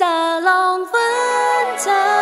จะลอ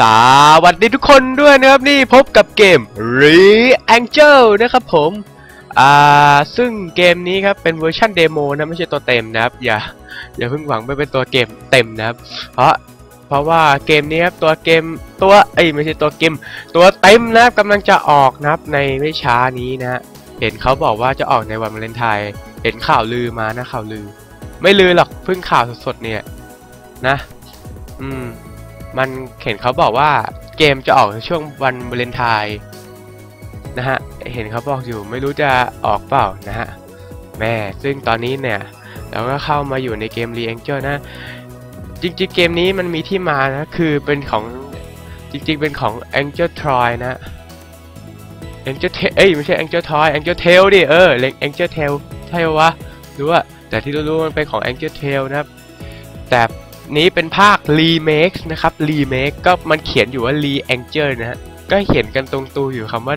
สวัสดีทุกคนด้วยนะครับนี่พบกับเกม Re Angel นะครับผม อ่า ซึ่งเกมนี้ครับเป็นเวอร์ชันเดโมนะไม่ใช่ตัวเต็มนะครับ อย่าอย่าเพิ่งหวังไปเป็นตัวเกมเต็มนะครับ เพราะเพราะว่าเกมนี้ครับตัวเกมตัวเอ้ไม่ใช่ตัวเกม ตัวเต็มนะครับกำลังจะออกนะครับในไม่ช้านี้นะฮะเห็นเขาบอกว่าจะออกในวันวาเลนไทน์เห็นข่าวลือมานะข่าวลือ ไม่ลือหรอกเพิ่งข่าวสดๆเนี่ย นะ อืม มันเห็นเขาบอกว่าเกมจะออกในช่วงวันวาเลนไทน์นะฮะ เห็นเขาบอกอยู่ไม่รู้จะออกเปล่านะฮะ แม่ ซึ่งตอนนี้เนี่ย เราก็เข้ามาอยู่ในเกม Re Angel นะ จริงๆ เกมนี้มันมีที่มานะ คือเป็นของจริงๆ เป็นของ Angel Troy นะ Angel t a เอ้ยไม่ใช่ Angel Troy Angel Tail ดิ เออ Angel Tail ใช่ปะวะรู้ว่าแต่ที่รู้ๆมันเป็นของ Angel Tail นะครับ แต่ นี้เป็นภาค remake นะครับ remake ก็มันเขียนอยู่ว่า re angel นะฮะ ก็เขียนกันตรงตัวอยู่คำว่า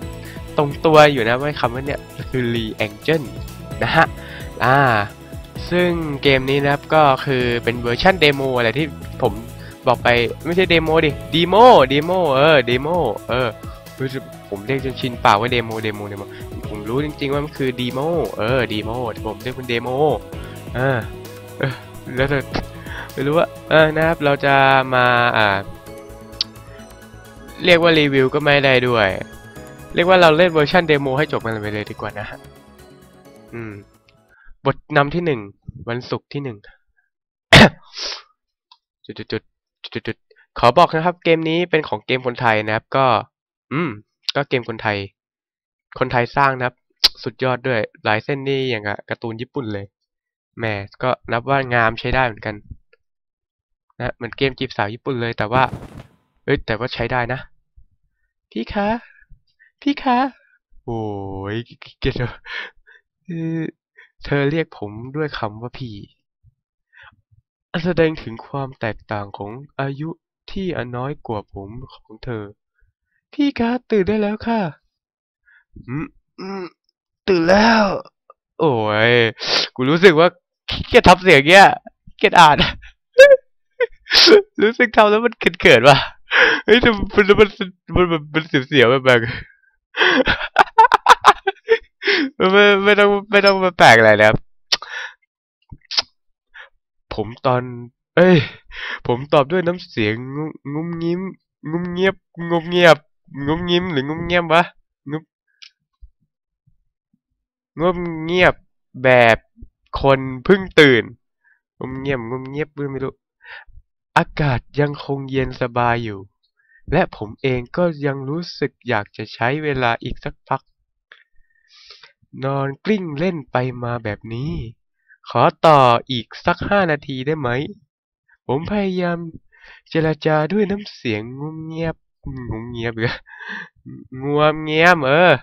ตรงตัวอยู่นะว่าคำว่าเนี่ยคือ re angel นะฮะ อ่า ซึ่งเกมนี้นะครับก็คือเป็นเวอร์ชันเดโมอะไรที่ผมบอกไปไม่ใช่เดโมดิดีโมเดโมเออเดโมเออรู้สึกผมเรียกจนชินปากว่าเดโมเดโมเดโมผมรู้จริง ๆ ว่ามันคือดีโมเออดีโมผมเรียกเป็นเดโมเออแล้ว ไม่รู้ว่าเออนะครับเราจะมาอ่าเรียกว่ารีวิวก็ไม่ได้ด้วย เรียกว่าเราเล่นเวอร์ชันเดโมให้จบมันไปเลยดีกว่านะฮะอืม บทนำที่หนึ่งวันศุกร์ที่หนึ่งจุดจุดจุดจุดจุดขอบอกนะครับ เกมนี้เป็นของเกมคนไทยนะครับ ก็ อืม ก็เกมคนไทย คนไทยสร้างนะครับ สุดยอดด้วยลายเส้นนี่อย่างกับการ์ตูนญี่ปุ่นเลยแหมก็นับว่างามใช้ได้เหมือนกัน นะเหมือนเกมจีบสาวญี่ปุ่นเลยแต่ว่า เอ้ยแต่ว่าใช้ได้นะ พี่คะ พี่คะ โอ้ยเกลียดเออเธอเรียกผมด้วยคำว่าพี่ แสดงถึงความแตกต่างของอายุที่อน้อยกว่าผมของเธอ พี่คะตื่นได้แล้วค่ะอืมอืมตื่นแล้ว โอ้ย กูรู้สึกว่าเกียดทับเสียงเงี้ยเกียดอ่าน รู้สึกทำแล้วมันเขินๆว่ะเฮ้ยแต่มันมันมันมันมันเสียวๆแบบแบบไม่ไม่ต้องไม่ต้องมาแปลกอะไรนะครับ ผมตอน เอ้ย ผมตอบด้วยน้ำเสียงงุ้มงิ้มงุ้มเงียบงุมเงียบงุ้มยิ้มหรืองุ้มเงียบวะงุ้มงุ้มเงียบแบบคนเพิ่งตื่นงุ้มเงียบงุ้มเงียบไม่รู้ อากาศยังคงเย็นสบายอยู่ และผมเองก็ยังรู้สึกอยากจะใช้เวลาอีกสักพัก นอนกลิ้งเล่นไปมาแบบนี้ ขอต่ออีกสักห้านาทีได้ไหม ผมพยายามเจรจาด้วยน้ำเสียงงุมเงียบงุมเงียบเหรองัวมเงียบเออ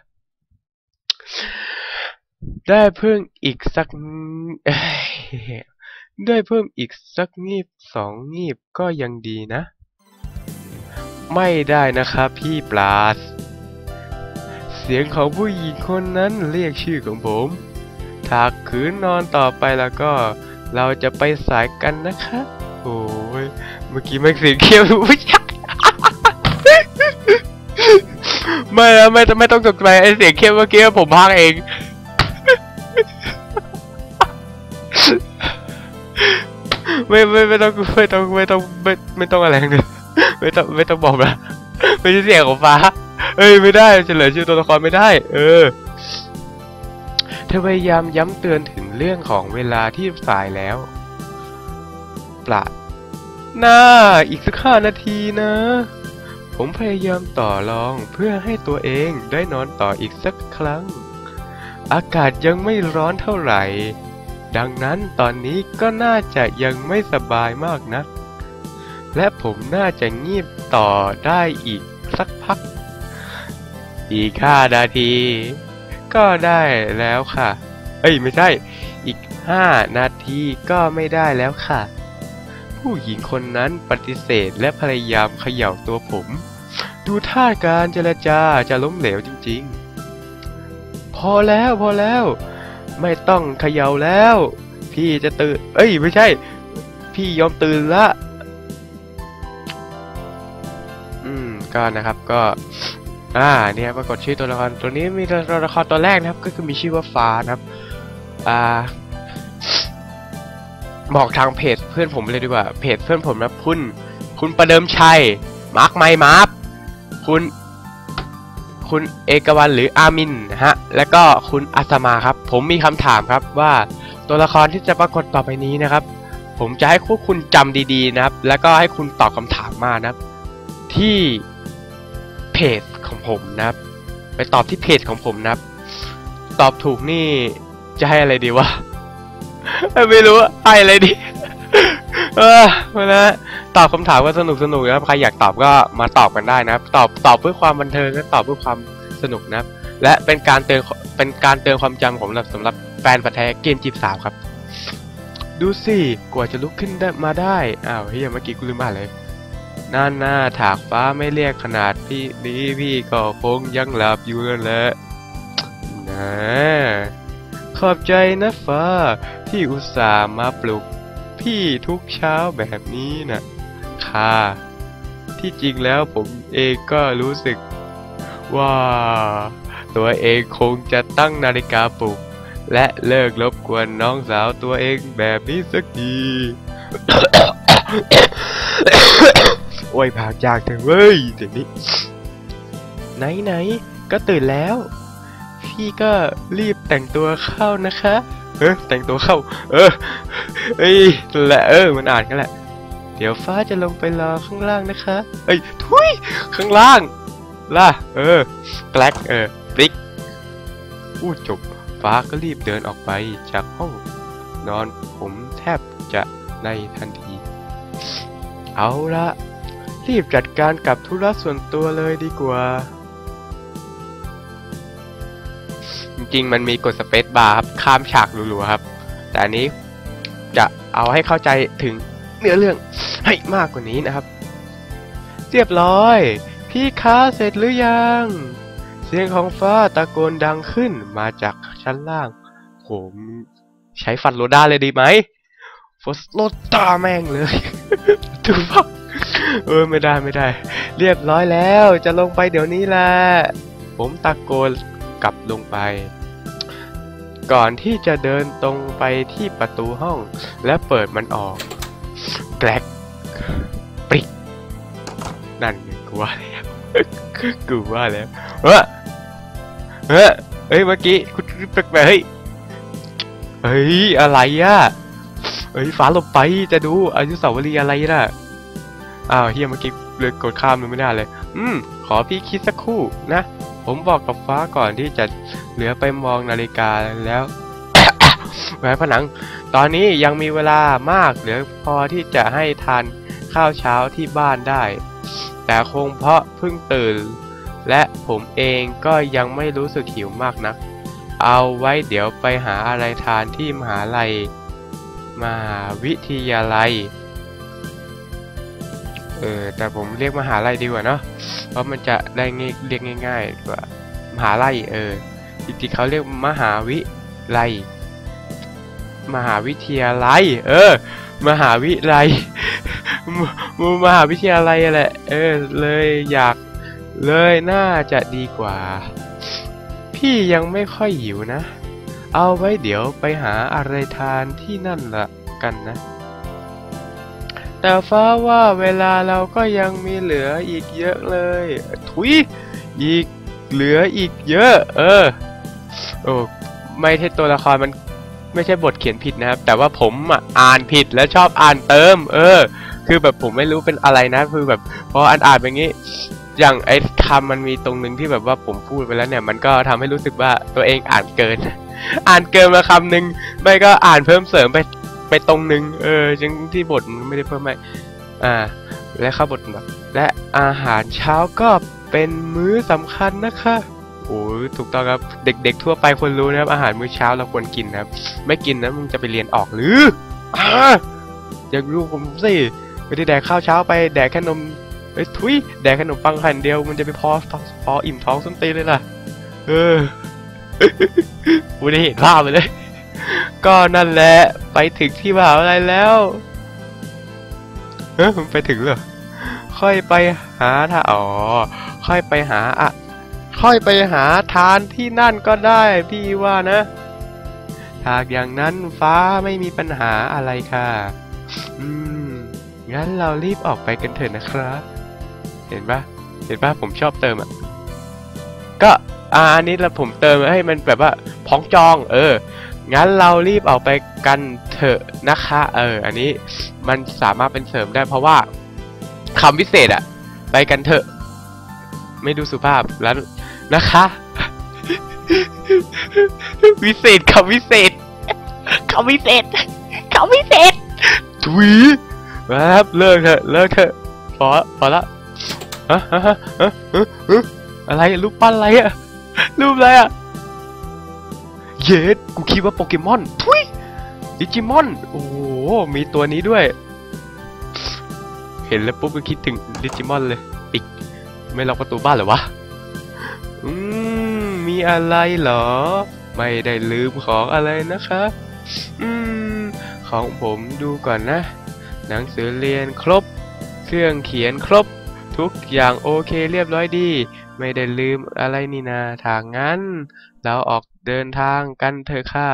ได้เพิ่มอีกสักอ ได้เพิ่มอีกสักงีบสองงีบก็ยังดีนะ ไม่ได้นะครับพี่ปลาสเสียงของผู้หญิงคนนั้นเรียกชื่อของผมถ้าขืนนอนต่อไปแล้วก็ เราจะไปสายกันนะคะโอ้ยเมื่อกี้ไม่เสียงเคี้ยวผู้ชายไม่แล้วไม่ไม่ต้องตกใจไอเสียงเคี้ยวเมื่อกี้ผมพากเอง ไม่ไม่ไม่ต้องไม่ต้องไม่ต้องไม่ไม่ต้องอะไรเลยไม่ต้องไม่ต้องบอกนะไม่ใช่เสียงของฟ้า เอ้ยไม่ได้เฉลยชื่อตัวละครไม่ได้ เออ เธอพยายามย้ำเตือนถึงเรื่องของเวลาที่สายแล้วปลาดน่าอีกสักห้านาทีนะ ผมพยายามต่อรองเพื่อให้ตัวเองได้นอนต่ออีกสักครั้ง อากาศยังไม่ร้อนเท่าไหร่ ดังนั้นตอนนี้ก็น่าจะยังไม่สบายมากนะและผมน่าจะงีบต่อได้อีกสักพัก อีกห้านาที ก็ได้แล้วค่ะ เอ้ยไม่ใช่ อีกห้านาทีก็ไม่ได้แล้วค่ะ ผู้หญิงคนนั้นปฏิเสธและพยายามเขย่าตัวผม ดูท่าการเจรจาจะล้มเหลวจริง ๆ พอแล้วพอแล้ว ไม่ต้องเขย่าแล้ว พี่จะตื่น เอ้ย ไม่ใช่ พี่ยอมตื่นละ อืม ก็นะครับ ก็ อ่า เนี่ยปรากฏชื่อตัวละคร ตัวนี้มีตัวละครตัวแรกนะครับ ก็คือมีชื่อว่าฟ้านะครับ อ่า บอกทางเพจเพื่อนผมเลยดีกว่า เพจเพื่อนผมนะคุณ คุณประเดิมชัย มาร์คไมมาร์คุณ คุณเอกวันหรืออามินนะฮะ แล้วก็คุณอาสมาครับ ผมมีคำถามครับว่าตัวละครที่จะปรากฏต่อไปนี้นะครับ ผมจะให้พวกคุณจำดีๆนะครับ แล้วก็ให้คุณตอบคำถามมานะครับ ที่เพจของผมนะครับ ไปตอบที่เพจของผมนะครับ ตอบถูกนี่จะให้อะไรดีวะไม่รู้ให้อะไรดีเออมาแล้ว ตอบคำถามก็สนุกสนุกนะครับใครอยากตอบก็มาตอบกันได้นะครับ ตอบตอบเพื่อความบันเทิงและตอบเพื่อความสนุกนะครับ และเป็นการเตือนเป็นการเตือนความจำของเราสำหรับแฟนประแท้เกมจีบสาวครับ ดูสิกว่าจะลุกขึ้นได้มาได้อ้าวเฮียเมื่อกี้กูลืมอ่านเลยน่าหน้าถากฟ้าไม่เรียกขนาดพี่นี้พี่ก็คงยังหลับอยู่นั่นแหละนะขอบใจนะฟ้าที่อุตส่าห์มาปลุก พี่ทุกเช้าแบบนี้นะ่ะ ค่ะที่จริงแล้วผมเองก็รู้สึกว่า ตัวเองคงจะตั้งนาฬิกาปลุก และเลิกรบกวนน้องสาวตัวเองแบบนี้สักทีโอ้ยผากจากเถอะเว้ยเดี๋ยวนี้ ไหนไหนก็ตื่นแล้ว พี่ก็รีบแต่งตัวเข้านะคะ เออแต่งตัวเข้า เออเอ้ยแหละเออ มันอ่านกันแหละ ดี๋ยวฟ้าจะลงไปรอข้างล่างนะคะ เอ้ยทุยข้างล่าง ล่ะ เออแกลกเออปลิกพูดจบ ฟ้าก็รีบเดินออกไปจากห้อง นอนผมแทบจะในทันที เอาละรีบจัดการกับธุระส่วนตัวเลยดีกว่า จริงๆ มันมีกดสเปซบาร์ครับ ข้ามฉากรัวๆครับ แต่อันนี้จะเอาให้เข้าใจถึง เนื้อเรื่องให้มากกว่านี้นะครับ เรียบร้อย พี่ค้าเสร็จหรือยัง เสียงของฟ้าตะโกนดังขึ้นมาจากชั้นล่าง ผมใช้ฟันโลด้าเลยดีไหมฟอสโลด้าแม่งเลยถูกปะเออไม่ได้ไม่ได้ เรียบร้อยแล้วจะลงไปเดี๋ยวนี้แหละ ผมตะโกนกลับลงไป ก่อนที่จะเดินตรงไปที่ประตูห้อง และเปิดมันออก นั่นกูว่าแล้วกูว่าแล้วเฮ้ยเฮ้ยเฮ้ยเมื่อกี้คุณแปลกๆเฮ้ยเฮ้ยอะไรอะเฮ้ยฟ้าลบไปจะดูอนุสาวรีย์อะไรน่ะอ้าวเฮียเมื่อกี้เลยกดข้ามมันไม่ได้เลย อืม ขอพี่คิดสักครู่นะ ผมบอกกับฟ้าก่อนที่จะเหลือไปมองนาฬิกาแล้วแหวนผนัง ตอนนี้ยังมีเวลามากเหลือพอที่จะให้ทานข้าวเช้าที่บ้านได้ แต่คงเพราะเพิ่งตื่น และผมเองก็ยังไม่รู้สึกหิวมากนัก เอาไว้เดี๋ยวไปหาอะไรทานที่มหาลัยมหาวิทยาลัย เออ แต่ผมเรียกมหาลัยดีกว่าเนาะ เพราะมันจะได้เรียกง่ายๆกว่ามหาลัยเออ จริงๆเขาเรียกมหาวิลัย มหาวิทยาลัย เออ มหาวิลัย มมหาวิทยาลัยแหละ เออ เลยอยาก เลยน่าจะดีกว่า พี่ยังไม่ค่อยหิวนะ เอาไว้เดี๋ยวไปหาอะไรทานที่นั่นละกันนะ แต่ฟ้าว่าเวลาเราก็ยังมีเหลืออีกเยอะเลย ทุย อีกเหลืออีกเยอะ เออ โอ้ไม่ใช่ตัวละครมันไม่ใช่บทเขียนผิดนะครับ แต่ว่าผมอะอ่านผิดแล้วชอบอ่านเติม เออ คือแบบผมไม่รู้เป็นอะไรนะคือแบบพออ่านอ่านแบบนี้ อย่างไอ้คำมันมีตรงหนึ่งที่แบบว่าผมพูดไปแล้วเนี่ย มันก็ทำให้รู้สึกว่าตัวเองอ่านเกิน อ่านเกินมาคำหนึ่งไม่ก็อ่านเพิ่มเสริมไปไปตรงหนึ่งเออจึงที่บทมันไม่ได้เพิ่มไม่อ่า และข้าบทแบบและอาหารเช้าก็เป็นมื้อสำคัญนะคะโอ้ยถูกต้องครับ เด็กๆทั่วไปควรรู้นะครับ อาหารมื้อเช้าเราควรกินนะครับ ไม่กินนะมึงจะไปเรียนออกหรือ อ่า อยากรู้ผมสิ ไม่ได้แดกข้าวเช้าไปแดกแค่นมเอ้ยทุยแดกขนมปังแผ่นเดียวมันจะไปพอพออิ่มท้องส้นตีนเลยล่ะ เออกูได้เห็นภาพไปเลย ก็นั่นแหละไปถึงที่มหาอะไรแล้วเฮ้ยมันไปถึงเหรอค่อยไปหาถ้าอ๋อ ค่อยไปหาอะค่อยไปหาทานที่นั่นก็ได้พี่ว่านะหากอย่างนั้นฟ้าไม่มีปัญหาอะไรค่ะ อืม งั้นเรารีบออกไปกันเถอะนะครับ เห็นปะเห็นปะผมชอบเติมอะ ก็อาอันนี้เราผมเติมให้มันแบบว่าพ้องจอง เออ งั้นเรารีบออกไปกันเถอะนะคะ เออ อันนี้มันสามารถเป็นเสริมได้เพราะว่าคำวิเศษอะไปกันเถอะ ไม่ดูสุภาพแล้วนะคะวิเศษคำวิเศษคำวิเศษคำวิเศษทวี ครับเลิกเถอะเลิกเถอะพอพอละฮะฮะฮะฮะฮะฮะอะไรรูปปั้นอะไรอะรูปอะไรอะเยสกูคิดว่าโปเกมอนทุยดิจิมอนโอ้โหมีตัวนี้ด้วย เห็นแล้วปุ๊บก็คิดถึงดิจิมอนเลยปิกไม่ล็อกประตูบ้านหรอวะอืมมีอะไรเหรอ ไม่ได้ลืมของอะไรนะคะ อืมของผมดูก่อนนะ หนังสือเรียนครบ เครื่องเขียนครบ ทุกอย่างโอเคเรียบร้อยดี ไม่ได้ลืมอะไรนี่นาทางงั้น เราออกเดินทางกันเถอะค่ะ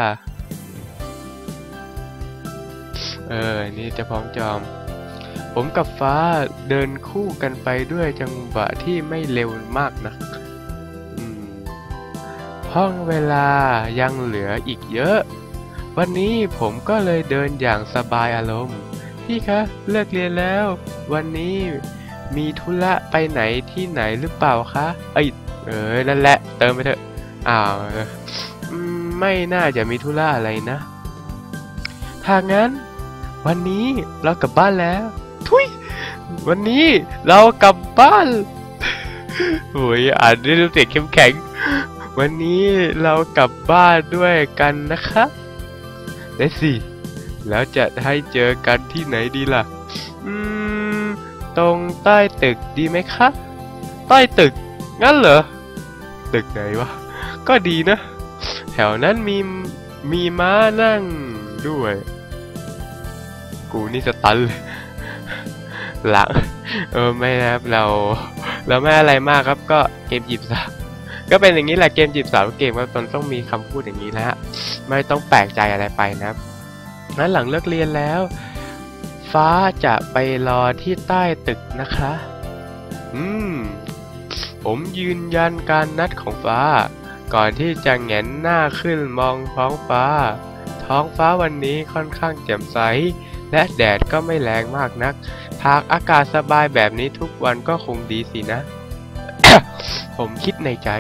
เออ นี่จะพร้อมจอม ผมกับฟ้าเดินคู่กันไปด้วยจังหวะที่ไม่เร็วมากนะห้องเวลายังเหลืออีกเยอะ วันนี้ผมก็เลยเดินอย่างสบายอารมณ์ พี่คะ เลิกเรียนแล้ว วันนี้มีธุระไปไหนที่ไหนหรือเปล่าคะ เอ้ยเออนั่นแหละ เติมไปเถอะ อ้าวไม่น่าจะมีธุระอะไรนะ ถ้างั้น วันนี้เรากลับบ้านแล้ว ทุย วันนี้เรากลับบ้านโอ้ยอ่านด้วยน้ำเสียงเข้มแข็ง วันนี้เรากลับบ้านด้วยกันนะคะได้สิ แล้วจะให้เจอกันที่ไหนดีล่ะ อืม ตรงใต้ตึกดีไหมคะ ใต้ตึก งั้นเหรอ ตึกไหนวะ ก็ดีนะ แถวนั้นมี มีม้านั่งด้วย กูนี่สตันเลย หลัง เออ ไม่นะครับ เรา เราไม่อะไรมากครับ ก็เกมจีบสาวก็เป็นอย่างนี้แหละเกมจีบสาวเกมว่าตนต้องมีคำพูดอย่างนี้นะฮะไม่ต้องแปลกใจอะไรไปนะครับ นั้นหลังเลิกเรียนแล้ว ฟ้าจะไปรอที่ใต้ตึกนะคะ อืม ผมยืนยันการนัดของฟ้า ก่อนที่จะแงนหน้าขึ้นมองท้องฟ้า ท้องฟ้าวันนี้ค่อนข้างแจ่มใส และแดดก็ไม่แรงมากนักหากอากาศสบายแบบนี้ทุกวันก็คงดีสินะ ผมคิดในใจ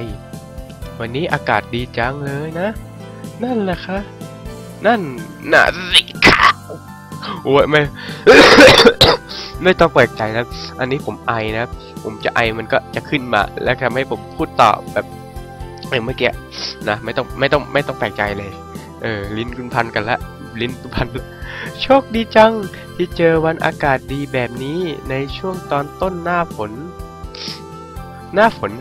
วันนี้อากาศดีจังเลยนะ นั่นแหละค่ะ นั่นน่ะสิคะโอ้ยไม่ ไม่ต้องแปลกใจนะอันนี้ผมไอนะผมจะไอมันก็จะขึ้นมา แล้วทำให้ผมพูดต่อแบบอย่างเมื่อกี้นะไม่ต้องไม่ต้องไม่ต้องแปลกใจเลย เออ ลิ้นคุณพันกันละลิ้นคุณพันโชคดีจัง ที่เจอวันอากาศดีแบบนี้ในช่วงตอนต้นหน้าฝน หน้าฝน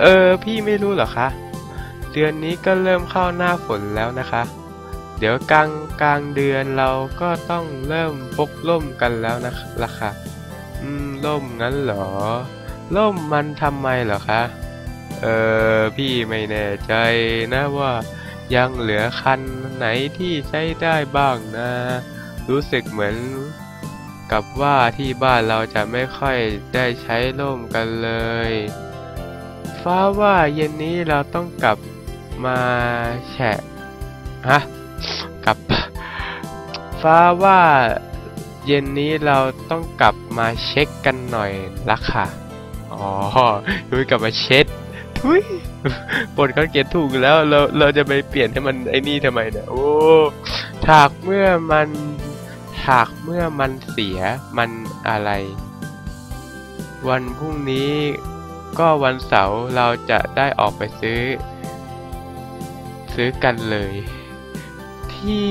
เออ พี่ไม่รู้เหรอคะเดือนนี้ก็เริ่มเข้าหน้าฝนแล้วนะคะ เดี๋ยวกลางกลางเดือนเราก็ต้องเริ่มพกร่มกันแล้วนะล่ะค่ะ อืมร่มงั้นเหรอร่มมันทำไมเหรอคะ เออพี่ไม่แน่ใจนะว่ายังเหลือคันไหนที่ใช้ได้บ้างนะ รู้สึกเหมือนกับว่าที่บ้านเราจะไม่ค่อยได้ใช้ร่มกันเลย ฟ้าว่าเย็นนี้เราต้องกลับมาแฉะฮะ กลับ ฟ้าว่าเย็นนี้เราต้องกลับมาเช็คกันหน่อยละค่ะ อ๋อทุยกลับมาเช็ดทุยบทเขาเขียนถูกแล้ว เราเราจะไปเปลี่ยนให้มันไอ้นี่ทำไมเนี่ย โอ้ถากเมื่อมันถากเมื่อมันเสียมันอะไร วันพรุ่งนี้ก็วันเสาร์เราจะได้ออกไปซื้อ ซื้อกันเลย ที่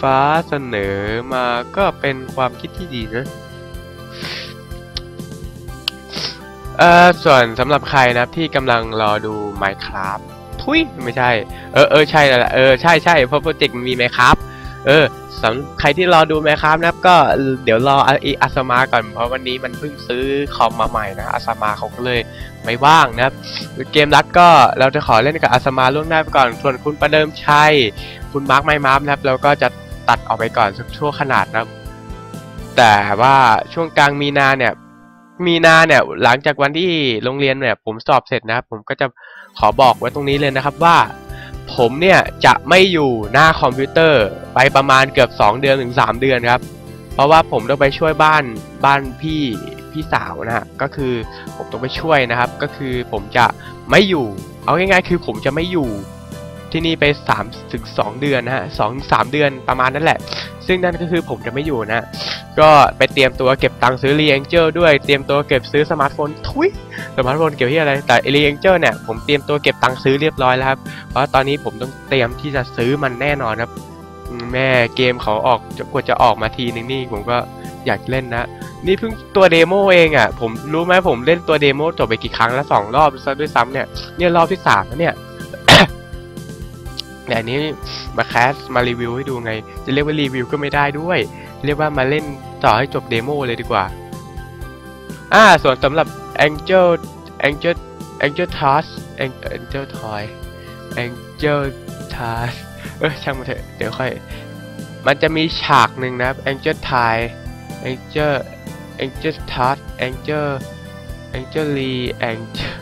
ฟ้าเสนอมาก็เป็นความคิดที่ดีนะเอ่อส่วนสำหรับใครนะที่กำลังรอดู Minecraft ทุยไม่ใช่ เออเออใช่แล้วล่ะเออใช่ใช่เพราะโปรเจกต์มันมี Minecraft เออสำใครที่รอดู Minecraft นะครับ ก็เดี๋ยวรอไออาสมาก่อน เพราะวันนี้มันเพิ่งซื้อคอมมาใหม่นะอาสมาเขาก็เลยไม่ว่างนะครับ เกมรัดก็เราจะขอเล่นกับอาสมาล่วงหน้าไปก่อน ส่วนคุณประเดิมชัย คุณมาร์คไม่มาร์นะครับเราก็จะตัดออกไปก่อนสักชั่วขนาดนะครับ แต่ว่าช่วงกลางมีนาเนี่ย มีนาเนี่ย หลังจากวันที่โรงเรียนเนี่ย ผมสอบเสร็จนะครับ ผมก็จะขอบอกไว้ตรงนี้เลยนะครับว่า ผมเนี่ยจะไม่อยู่หน้าคอมพิวเตอร์ไปประมาณเกือบ 2 เดือนถึง 3 เดือนครับ เพราะว่าผมต้องไปช่วยบ้านบ้านพี่พี่สาวนะฮะก็คือผมต้องไปช่วยนะครับ ก็คือผมจะไม่อยู่ เอาง่ายๆ คือผมจะไม่อยู่ ที่นี่ไป3ถึง2เดือนนะฮะสองสามเดือนประมาณนั้นแหละ ซึ่งนั่นก็คือผมจะไม่อยู่นะ ก็ไปเตรียมตัวเก็บตังค์ซื้อรีเอ็งเจอร์ด้วยเตรียมตัวเก็บซื้อสมาร์ทโฟนทุยสมาร์ทโฟนเก็บที่อะไรแต่รีเอ็งเจอร์เนี่ยผมเตรียมตัวเก็บตังค์ซื้อเรียบร้อยแล้วครับเพราะตอนนี้ผมต้องเตรียมที่จะซื้อมันแน่นอนครับแม่เกมเขาออกกว่าจะออกมาทีนึงนี่ผมก็อยากเล่นนะ นี่เพิ่งตัวเดโมเองอะ ผมรู้ไหมผมเล่นตัวเดโมจบไปกี่ครั้งแล้วสองรอบซะด้วยซ้ำเนี่ยเนี่ยรอบที่สามแล้วเนี่ย แต่อันนี้มาแคสมารีวิวให้ดูไง จะเรียกว่ารีวิวก็ไม่ได้ด้วย เรียกว่ามาเล่นต่อให้จบเดโมเลยดีกว่า อ่า ส่วนสำหรับ Angel Angel Angel Task Angel Toy Angel Task เออช่างมันเถอะ เดี๋ยวค่อย มันจะมีฉากหนึ่งนะครับ Angel Tie Angel Angel Task Angel Angel Lee Angel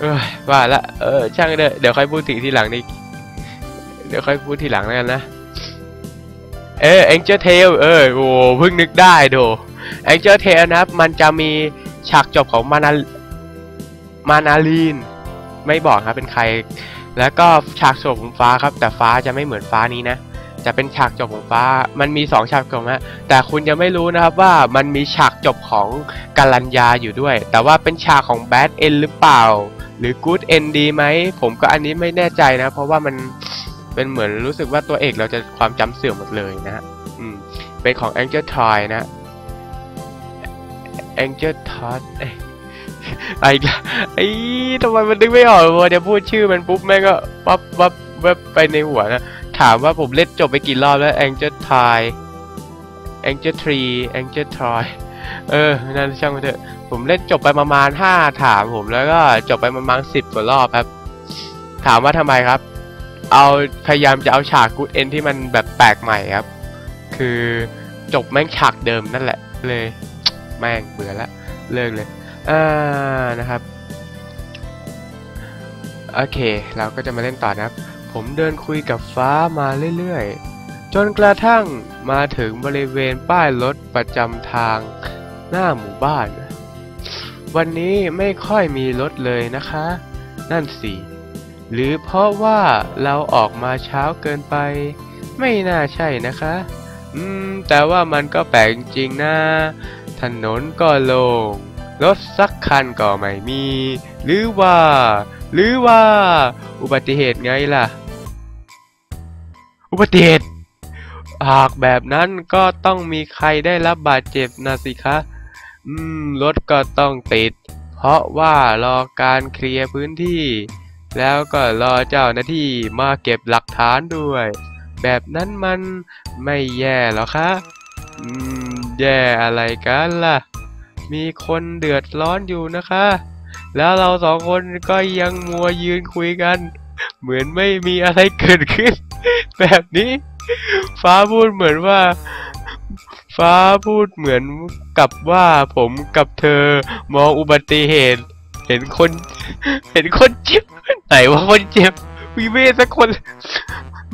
เออว่าละเออช่างเถอะเดี๋ยวค่อยพูดถึงทีหลังนี่เดี๋ยวค่อยพูดทีหลังแล้วกันนะ เออ Angel Tail เออโอ้เพิ่งนึกได้โด Angel Tail นะครับ มันจะมีฉากจบของมานามานาลีน ไม่บอกครับเป็นใคร แล้วก็ฉากจบของฟ้าครับ แต่ฟ้าจะไม่เหมือนฟ้านี้นะจะเป็นฉากจบของฟ้า มันมี 2 ฉากจบนะแต่คุณยังไม่รู้นะครับว่ามันมีฉากจบของกัลัญญาอยู่ด้วย แต่ว่าเป็นฉากของแบดเอ็นหรือเปล่า หรือกู๊ดเอนดีไหมผมก็อันนี้ไม่แน่ใจนะ เพราะว่ามันเป็นเหมือนรู้สึกว่าตัวเอกเราจะความจำเสื่อมหมดเลยนะอืมเป็นของ Angel Toy นะ Angel Toy เอ้ยอะไรอยไอ้ทำไมมันนึกไม่ออกวะเดี๋ยวพูดชื่อมันปุ๊บแม่งก็ปั๊บปั๊บแวบไปในหัวนะ ถามว่าผมเล่นจบไปกี่รอบแล้ว Angel Toy Angel Tree Angel Toy เออนั่นช่างมันเถอะ ผมเล่นจบไปประมาณห้าถามผมแล้วก็จบไปประมาณสิบกว่ารอบครับ ถามว่าทำไมครับ เอาพยายามจะเอาฉากกูดเอนที่มันแบบแปลกใหม่ครับ คือจบแม่งฉากเดิมนั่นแหละ เลย แม่งเบื่อละเลิกเลยอ่านะครับโอเค เราก็จะมาเล่นต่อนะครับ ผมเดินคุยกับฟ้ามาเรื่อยๆ จนกระทั่งมาถึงบริเวณป้ายรถประจำทาง หน้าหมู่บ้าน วันนี้ไม่ค่อยมีรถเลยนะคะ นั่นสิ หรือเพราะว่าเราออกมาเช้าเกินไป ไม่น่าใช่นะคะ อืม แต่ว่ามันก็แปลกจริงนะ ถนนก็โล่งรถสักคันก็ไม่มี หรือว่า หรือว่า อุบัติเหตุไงล่ะ อุบัติเหตุหากแบบนั้นก็ต้องมีใครได้รับบาดเจ็บนะสิคะ อืม รถก็ต้องติด เพราะว่ารอการเคลียร์พื้นที่ แล้วก็รอเจ้าหน้าที่มาเก็บหลักฐานด้วย แบบนั้นมันไม่แย่หรอคะ อืม แย่อะไรกันล่ะ มีคนเดือดร้อนอยู่นะคะ แล้วเราสองคนก็ยังมัวยืนคุยกัน เหมือนไม่มีอะไรเกิดขึ้น แบบนี้ ฟ้าพูดเหมือนว่า ฟ้าพูดเหมือนกับว่าผมกับเธอมองอุบัติเหตุ เห็นคน เห็นคนเจ็บไหนว่าคนเจ็บมีเมสักคน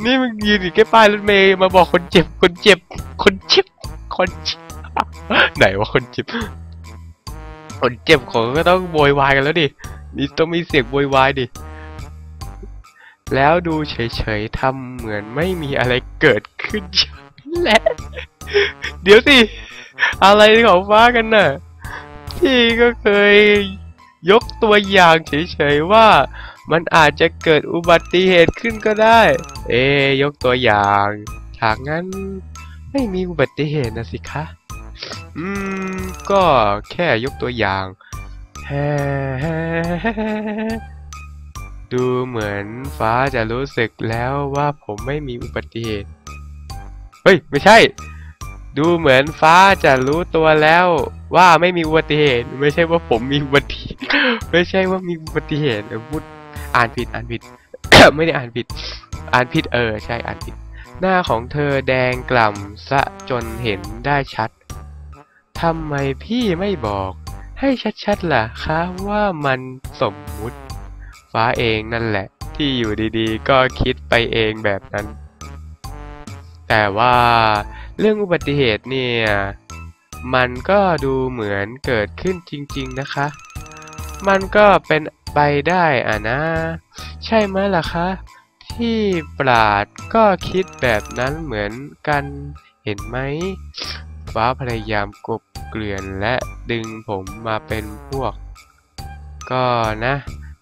นี่มึงยืนอยู่แค่ป้ายรถเมย์มาบอกคนเจ็บ คนเจ็บ คนเจ็บ คนเจ็บ ไหนว่าคนเจ็บ คนเจ็บของก็ต้องโวยวายกันแล้วดินี่ต้องมีเสียงโวยวายดิ แล้วดูเฉยๆทำเหมือนไม่มีอะไรเกิดขึ้น และ เดี๋ยวสิ อะไรของฟ้ากันน่ะ พี่ก็เคยยกตัวอย่างเฉยๆว่ามันอาจจะเกิดอุบัติเหตุขึ้นก็ได้ เอยกตัวอย่างหากงั้นไม่มีอุบัติเหตุนะสิคะ อืม ก็แค่ยกตัวอย่างแฮ่ดูเหมือนฟ้าจะรู้สึกแล้วว่าผมไม่มีอุบัติเหตุ เฮ้ย ไม่ใช่ ดูเหมือนฟ้าจะรู้ตัวแล้วว่าไม่มีอุบัติเหตุ ไม่ใช่ว่าผมมีอุบัติไม่ใช่ว่ามีอุบัติเหตุออพูดอ่านผิดอ่านผิด ไม่ได้อ่านผิด อ่านผิดเออ ใช่อ่านผิด หน้าของเธอแดงกล่ำซะจนเห็นได้ชัดทำไมพี่ไม่บอก ให้ชัดๆล่ะคะว่ามันสมมุติ ฟ้าเองนั่นแหละ ที่อยู่ดีๆ ก็คิดไปเองแบบนั้น แต่ว่าเรื่องอุบัติเหตุเนี่ย มันก็ดูเหมือนเกิดขึ้นจริง ๆนะคะ มันก็เป็นไปได้อะนะ ใช่ไหมล่ะคะ ที่ปราดก็คิดแบบนั้นเหมือนกันเห็นไหมฟ้าพยายามกบเกลื่อนและดึงผมมาเป็นพวก ก็นะ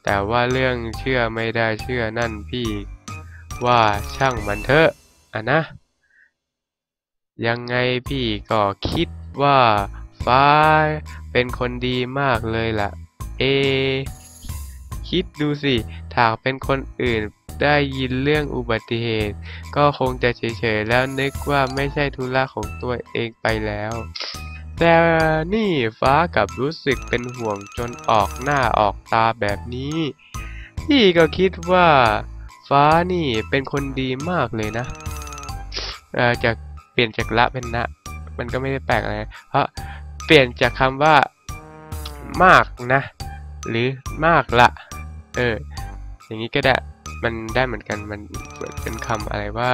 แต่ว่าเรื่องเชื่อไม่ได้เชื่อนั่นพี่ ว่าช่างมันเถอะอะนะ ยังไงพี่ก็คิดว่าฟ้าเป็นคนดีมากเลยล่ะ เอ คิดดูสิถ้าเป็นคนอื่นได้ยินเรื่องอุบัติเหตุ ก็คงจะเฉยๆแล้วนึกว่าไม่ใช่ธุระของตัวเองไปแล้ว แต่นี่ฟ้ากลับรู้สึกเป็นห่วงจนออกหน้าออกตาแบบนี้ พี่ก็คิดว่า ฟ้านี่เป็นคนดีมากเลยนะจาก เปลี่ยนจากละเป็นนะ มันก็ไม่ได้แปลกอะไร เพราะเปลี่ยนจากคำว่ามากนะ หรือมากละ เออ อย่างนี้ก็ได้ มันได้เหมือนกัน มันเป็นคำอะไรว่า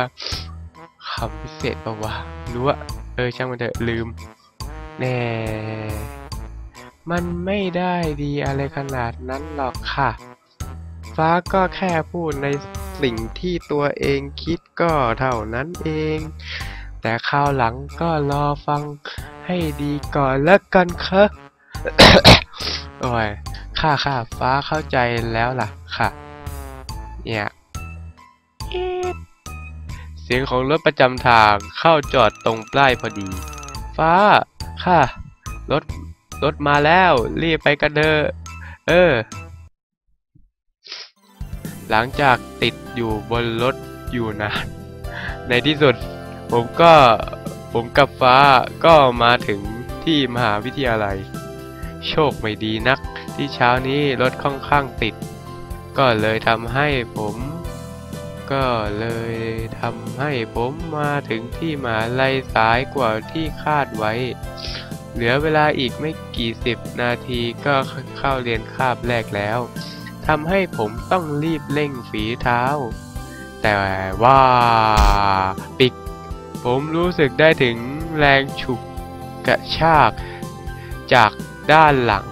คำพิเศษปะวะ รู้ว่า เออ ช่างมันเถอะ ลืม แน่มันไม่ได้ดีอะไรขนาดนั้นหรอกค่ะ ฟ้าก็แค่พูดในสิ่งที่ตัวเองคิดก็เท่านั้นเอง แต่คราวหลังก็รอฟังให้ดีก่อนแล้วกันค่ะโอ้ยค่ะค่ะฟ้าเข้าใจแล้วล่ะค่ะ เนี่ยเสียงของรถประจำทางเข้าจอดตรงป้ายพอดี ฟ้า ค่ะ รถ รถมาแล้ว รีบไปกันเถอะเออ หลังจากติดอยู่บนรถอยู่นานในที่สุด ผมก็ผมกับฟ้าก็มาถึงที่มหาวิทยาลัย โชคไม่ดีนักที่เช้านี้รถค่อนข้างติด ก็เลยทำให้ผม ก็เลยทำให้ผมมาถึงที่มหาลัยสายกว่าที่คาดไว้ เหลือเวลาอีกไม่กี่สิบนาทีก็เข้าเรียนคาบแรกแล้วทำให้ผมต้องรีบเร่งฝีเท้า แต่ว่าปิก ผมรู้สึกได้ถึงแรงฉุกกระชาก จากด้านหลัง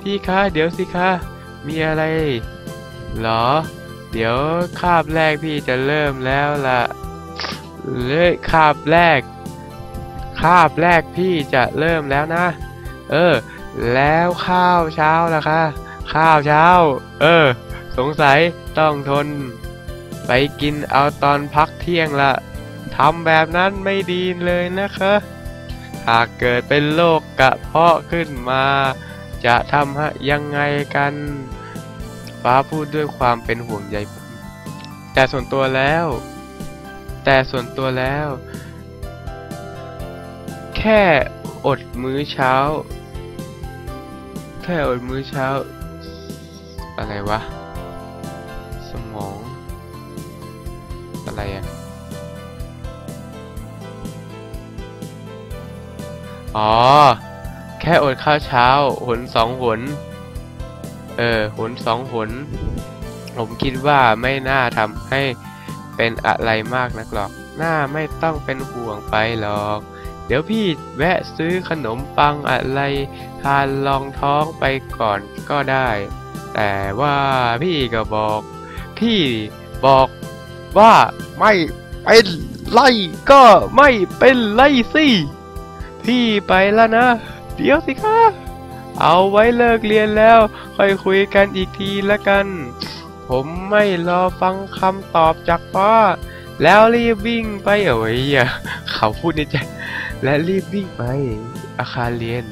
พี่คะ เดี๋ยวสิคะ มีอะไรเหรอ เดี๋ยวคาบแรกพี่จะเริ่มแล้วล่ะเลยคาบแรก คาบแรกพี่จะเริ่มแล้วนะ เออ แล้วข้าวเช้าล่ะคะ ข้าวเช้า เออ สงสัยต้องทน ไปกินเอาตอนพักเที่ยงละำแบบนั้นไม่ดีเลยนะคะ หากเกิดเป็นโรคกระเพาะขึ้นมา จะทำให้ยังไงกัน ฟ้าพูดด้วยความเป็นห่วงใยแต่ส่วนตัวแล้ว แต่ส่วนตัวแล้ว แค่อดมื้อเช้า แค่อดมื้อเช้า อะไรวะ สมอง อะไรอะ อ๋อ แค่อดข้าวเช้าหนสองหน เออหนสองหน ผมคิดว่าไม่น่าทำให้เป็นอะไรมากนักหรอกน่าไม่ต้องเป็นห่วงไปหรอก เดี๋ยวพี่แวะซื้อขนมปังอะไรทานรองท้องไปก่อนก็ได้ แต่ว่าพี่ก็บอก พี่บอกว่าไม่เป็นไรก็ไม่เป็นไรสิ พี่ไปแล้วนะ เดี๋ยวสิคะเอาไว้เลิกเรียนแล้ว ค่อยคุยกันอีกทีละกัน ผมไม่รอฟังคำตอบจากพ่อแล้วรีบวิ่งไปเอ้ยเขาพูดในใจ และรีบวิ่งไป อาคารเรียน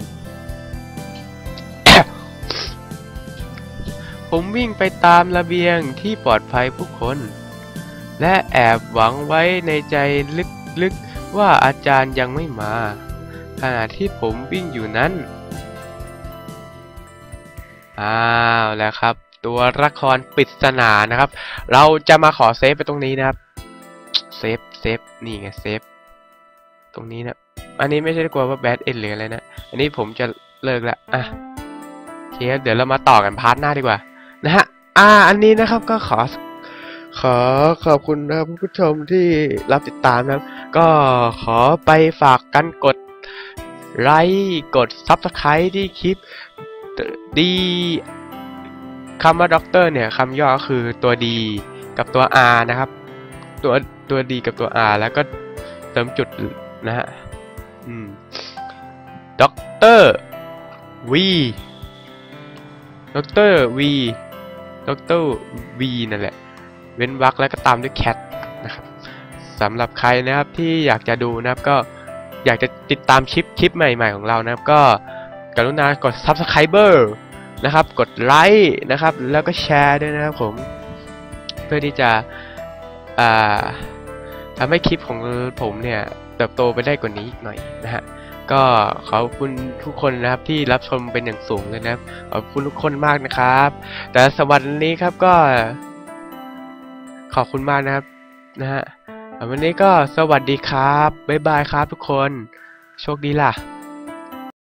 ผมวิ่งไปตามระเบียงที่ปลอดภัยผู้คน และแอบหวังไว้ในใจลึกๆว่าอาจารย์ยังไม่มา ขณะที่ผมวิ่งอยู่นั้น อ้าวแล้วครับ ตัวละครปริศนานะครับ เราจะมาขอเซฟไปตรงนี้นะครับ เซฟเซฟนี่ไงเซฟ ตรงนี้นะ อันนี้ไม่ใช่กลัวว่าแบดเอ็นหรืออะไรนะ อันนี้ผมจะเลิกละ อะโอเคเดี๋ยวเรามาต่อกันพาร์ทหน้าดีกว่า นะฮะ อ่า อันนี้นะครับก็ขอขอขอบคุณนะครับผู้ชมที่รับติดตามนะครับ ก็ขอไปฝากกันกด ไลค์กด Subscribe ที่คลิปดีคำว่าด็อกเตอร์เนี่ยคำย่อก็คือตัว D กับตัว R นะครับ ตัวตัว D กับตัว R แล้วก็เติมจุดนะฮะด็อกเตอร์ V ด็อกเตอร์ V ด็อกเตอร์ V นั่นแหละ เว้นวรรคแล้วก็ตามด้วย cat นะครับสำหรับใครนะครับที่อยากจะดูนะครับก็ อยากจะติดตามคลิปคลิปใหม่ ๆ ของเรานะครับ ก็กรุณากด subscriber นะครับ กดไลค์นะครับ แล้วก็แชร์ด้วยนะครับผม เพื่อที่จะทำให้คลิปของผมเนี่ยเติบโตไปได้กว่านี้อีกหน่อยนะฮะก็ขอบคุณทุกคนนะครับที่รับชมเป็นอย่างสูงเลยนะครับขอบคุณทุกคนมากนะครับ แต่สวัสดีครับก็ ขอบคุณมากนะครับนะฮะ วันนี้ก็สวัสดีครับ บ๊ายบายครับทุกคน โชคดีล่ะ